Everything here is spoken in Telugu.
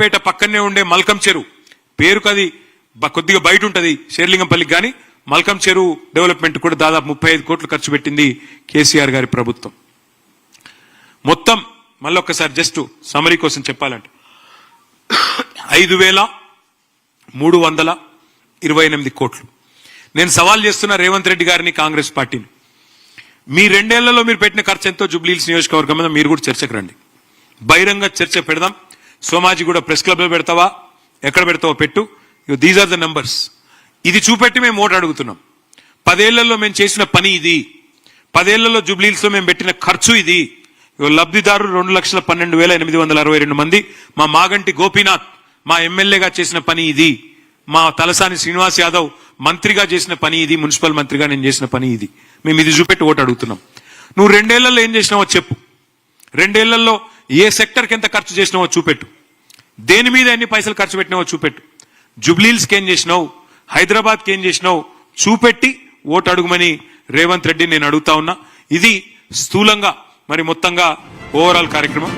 పేట పక్కనే ఉండే మల్కం చెరువు పేరుకు అది కొద్దిగా బయట ఉంటది షేర్లింగంపల్లికి కానీ మల్కం చెరువు డెవలప్మెంట్ కూడా దాదాపు ముప్పై ఐదు కోట్లు ఖర్చు పెట్టింది కేసీఆర్ గారి ప్రభుత్వం. మొత్తం మళ్ళొక్కసారి జస్ట్ సమరీ కోసం చెప్పాలంటే. ఐదు వేల మూడు వందల ఇరవై ఎనిమిది కోట్లు. నేను సవాల్ చేస్తున్న రేవంత్ రెడ్డి గారిని కాంగ్రెస్ పార్టీని. మీ రెండేళ్ళలో మీరు పెట్టిన ఖర్చు ఎంతో జూబ్లీహిల్స్ నియోజకవర్గం మీద మీరు కూడా చర్చకు రండి. బహిరంగ చర్చ పెడదాం. సోమాజీ కూడా ప్రెస్ క్లబ్లో పెడతావా? ఎక్కడ పెడతావో పెట్టు. దీస్ ఆర్ ద నెంబర్స్ ఇది చూపెట్టి మేము ఓటు అడుగుతున్నాం. పదేళ్ళలో మేము చేసిన పని ఇది. పదేళ్ళలో జూబ్లీస్లో మేము పెట్టిన ఖర్చు ఇది. ఇగో లబ్ధిదారులు రెండు లక్షల పన్నెండు వేల ఎనిమిది వందల అరవై రెండు మంది. మా మాగంటి గోపీనాథ్ మా ఎమ్మెల్యేగా చేసిన పని ఇది. మా తలసాని శ్రీనివాస్ యాదవ్ మంత్రిగా చేసిన పని ఇది. మున్సిపల్ మంత్రిగా నేను చేసిన పని ఇది. మేము ఇది చూపెట్టి ఓటు అడుగుతున్నాం. నువ్వు రెండేళ్ళలో ఏం చేసినావో చెప్పు. రెండేళ్ళలో ఏ సెక్టర్కి ఎంత ఖర్చు చేసినావో చూపెట్టు. దేని మీద ఎన్ని పైసలు ఖర్చు పెట్టినావో చూపెట్టు. జుబ్లీల్స్కి ఏం చేసినావు? హైదరాబాద్కి ఏం చేసినావు? చూపెట్టి ఓటు అడుగుమని రేవంత్ రెడ్డి నేను అడుగుతా ఉన్నా. ఇది స్థూలంగా మరి మొత్తంగా ఓవరాల్ కార్యక్రమం.